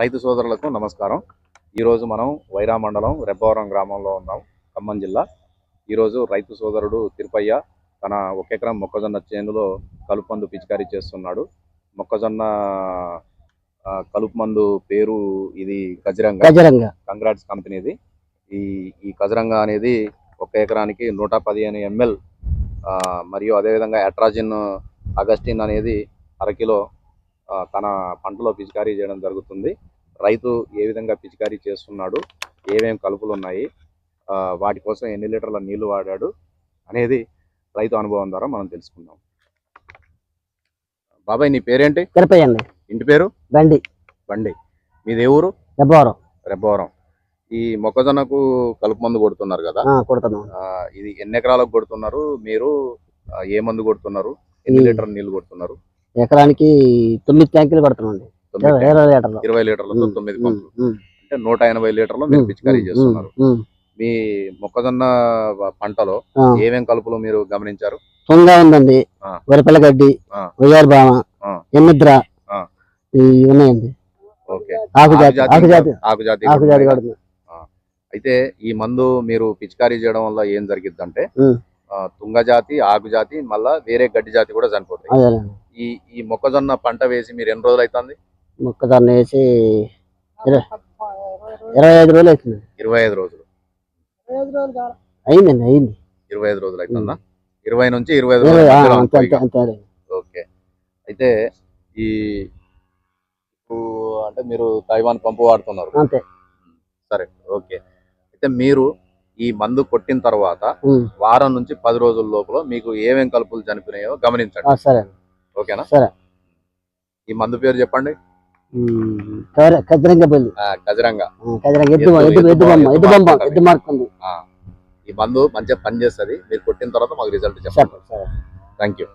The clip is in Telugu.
రైతు సోదరులకు నమస్కారం. ఈరోజు మనం వైరా మండలం రెబ్బవరం గ్రామంలో ఉన్నాం ఖమ్మం జిల్లా. ఈరోజు రైతు సోదరుడు తిరుపయ్య తన ఒక ఎకరం మొక్కజొన్న చేనులో కలుపు మందు పిచికారీ చేస్తున్నాడు. మొక్కజొన్న కలుపు మందు పేరు ఇది గజరంగ. గజరంగా. కంగ్రాట్స్ కంపెనీది ఈ ఈ కజరంగా అనేది ఒక ఎకరానికి నూట పదిహేను ఎంఎల్ మరియు అదేవిధంగా అట్రాజిన్ అగస్టిన్ అనేది అరకిలో తన పంటలో పిచికారీ చేయడం జరుగుతుంది. రైతు ఏ విధంగా పిచికారీ చేస్తున్నాడు ఏమేం కలుపులు ఉన్నాయి వాటి కోసం ఎన్ని లీటర్ల నీళ్ళు వాడాడు అనేది రైతు అనుభవం ద్వారా మనం తెలుసుకుందాం. బాబాయ్ నీ పేరేంటి? తిరుపయండి ఇంటి పేరు? బండి. బండి. మీది ఊరు? దెబ్బవరం రెబ్బవరం. ఈ మొక్కజొన్నకు కలుపు మందు కొడుతున్నారు కదా? కొడుతున్నాం. ఇది ఎన్ని ఎకరాలకు కొడుతున్నారు మీరు? ఏ మందు కొడుతున్నారు? ఎన్ని లీటర్ నీళ్ళు కొడుతున్నారు? ఎకరానికి తొమ్మిది ట్యాంకులు కొడుతున్నాం తొమ్మిది ఇరవై లీటర్లు. ఇరవై లీటర్లతో ఉమ్, తొమ్మిది పంపులు. అంటే నూట ఎనభై లీటర్లు మీరు పిచికారీ చేస్తున్నారు. మీ మొక్కజొన్న పంటలో ఆ. ఏమేం కలుపులు మీరు గమనించారు? తుంగ ఉందండి. ఆ. వరిపిల్ల గడ్డి ఆ. ఉయ్యారు బామ. ఎన్నిద్ర ఉన్నాయండి. ఆకుజాతి ఆకుజాతి ఆకుజాతి ఆకుజాతి అయితే ఈ మందు మీరు పిచికారీ చేయడం వల్ల ఏం జరిగిద్దంటే ఉమ్. ఆ, తుంగ జాతి ఆకు జాతి మళ్ళా వేరే గడ్డి జాతి కూడా చనిపోతాయి. ఈ ఈ మొక్కజొన్న పంట వేసి మీరు ఎన్ని రోజులు అవుతుంది మొక్కజొన్న వేసి ఇరవై ఐదు రోజులు అవుతుంది. ఇరవై ఐదు రోజులు. అయిందండి అయింది. ఇరవై ఐదు రోజులు అవుతుందా ఇరవై నుంచి ఇరవై ఐదు రోజుల ఓకే. అయితే ఈ ఇప్పుడు అంటే మీరు తైవాన్ పంపు వాడుతున్నారు. అంతే. సరే ఓకే. అయితే మీరు ఈ మందు కొట్టిన తర్వాత వారం నుంచి పది రోజుల లోపల మీకు ఏమేం కలుపులు చనిపోయినాయో గమనించండి. సరే. ఓకేనా? సరే. ఈ మందు పేరు చెప్పండి. ఉమ్, కజర- కజరంగ బల్లి ఆ, కజరంగా. ఆ, కజరంగ ఎద్దు ఎద్దు- ఎద్దు ఎద్దు ఎద్దు బొమ్మ ఎద్దు ఎద్దు బొమ్మ. మార్క్ ఎద్దు మార్క్ ఉంది ఆ, ఈ మందు మంచిగా పనిచేస్తుంది. మీరు కొట్టిన తర్వాత మాకు రిజల్ట్ చెప్పండి. Thank you